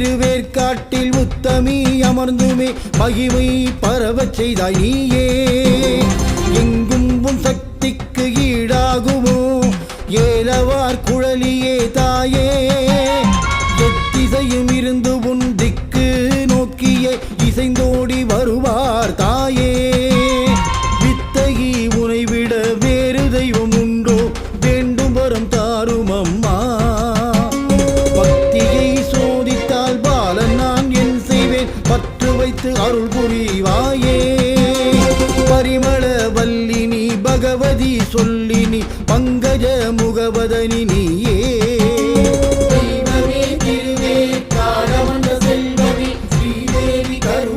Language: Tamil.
மகுடமீ அமர்ந்துமே மகிமை பரவச் செய்தாய் நீயே. எங்கும் உன் சக்திக்கு ஈடாகுமோ? ஏலவார் குழலியே தாயே. எத்திசையும் இருந்து உன் திக்கு நோக்கியே இசைந்தோடி வருவார் காத்து அருள் புரிவாயே. பரிமள வல்லினி பகவதி சொல்லினி பங்கஜ முகவதனி நீயே. திருவே காரவந்த செல்வதி ஸ்ரீதேவி கரு